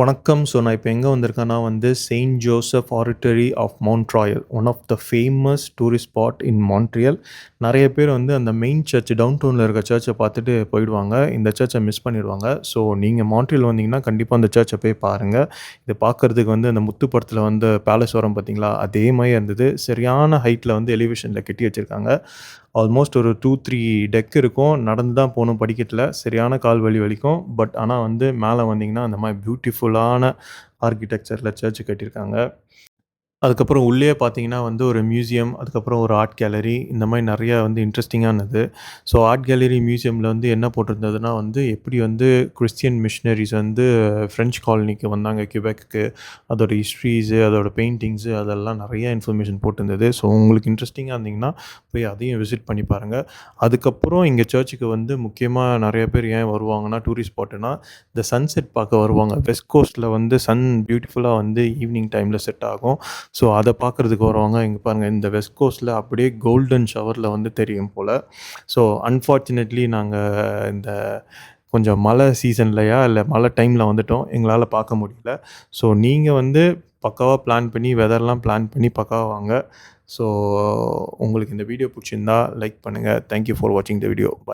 வணக்கம். ஸோ நான் இப்போ எங்கே வந்திருக்கேன்னா வந்து Saint Joseph Oratory of Montreal. One of the famous tourist spot in Montreal. நிறைய பேர் வந்து அந்த மெயின் சர்ச் டவுன் டவுனில் இருக்க சர்ச்சை பார்த்துட்டு போயிடுவாங்க. இந்த சர்ச்சை மிஸ் பண்ணிடுவாங்க. ஸோ நீங்கள் மான்ட்ரியல் வந்தீங்கன்னா, கண்டிப்பாக அந்த சர்ச்சை போய் பாருங்கள் இது பார்க்கறதுக்கு வந்து அந்த முத்து வந்து பேலஸ் வரும் பார்த்தீங்களா? அதே மாதிரி இருந்தது. சரியான ஹைட்டில் வந்து எலிவேஷனில் கட்டி வச்சுருக்காங்க ஆல்மோஸ்ட் ஒரு 2, 3 டெக் இருக்கும். நடந்து தான் போகணும் படிக்கட்டில் சரியான கால் வலி வலிக்கும். பட் ஆனால் வந்து மேலே வந்தீங்கன்னா, அந்த மாதிரி பியூட்டிஃபுல்லான ஆர்கிடெக்சரில் சர்ச் கட்டியிருக்காங்க. அதுக்கப்புறம் உள்ளேயே பார்த்தீங்கன்னா வந்து ஒரு மியூசியம், அதுக்கப்புறம் ஒரு ஆர்ட் கேலரி இந்த மாதிரி நிறையா வந்து இன்ட்ரெஸ்டிங்கானது ஸோ ஆர்ட் கேலரி, மியூசியமில் வந்து என்ன போட்டிருந்ததுன்னா வந்து, எப்படி வந்து கிறிஸ்டியன் மிஷினரிஸ் வந்து ஃப்ரெஞ்ச் காலனிக்கு வந்தாங்க கியூபெக்குக்கு. அதோட ஹிஸ்ட்ரீஸு, அதோட பெயிண்டிங்ஸு அதெல்லாம் நிறையா இன்ஃபர்மேஷன் போட்டிருந்தது. ஸோ உங்களுக்கு இன்ட்ரெஸ்டிங்காக இருந்தீங்கன்னா, போய் அதையும் விசிட் பண்ணி பாருங்கள் அதுக்கப்புறம் இங்கே சர்ச்சுக்கு வந்து முக்கியமாக நிறைய பேர் ஏன் வருவாங்கன்னா, டூரிஸ்ட் ஸ்பாட்டுன்னா, இந்த சன்செட் பார்க்க வருவாங்க. வெஸ்ட் கோஸ்ட்டில் வந்து சன் பியூட்டிஃபுல்லாக வந்து ஈவினிங் டைமில் செட் ஆகும். ஸோ அதை பார்க்கறதுக்கு வரவங்க இங்கே பாருங்கள் இந்த வெஸ்ட் கோஸ்ட்டில் அப்படியே கோல்டன் ஷவரில் வந்து தெரியும் போல் ஸோ அன்ஃபார்ச்சுனேட்லி நாங்கள் இந்த கொஞ்சம் மழை சீசன்லையா இல்லை மழை டைமில் வந்துட்டோம். எங்களால் பார்க்க முடியல. ஸோ நீங்கள் வந்து பக்காவாக பிளான் பண்ணி, வெதர்லாம் பிளான் பண்ணி பக்காவாக வாங்க. ஸோ உங்களுக்கு இந்த வீடியோ பிடிச்சிருந்தா லைக் பண்ணுங்கள் தேங்க் யூ ஃபார் வாட்சிங் த வீடியோ. பாய்.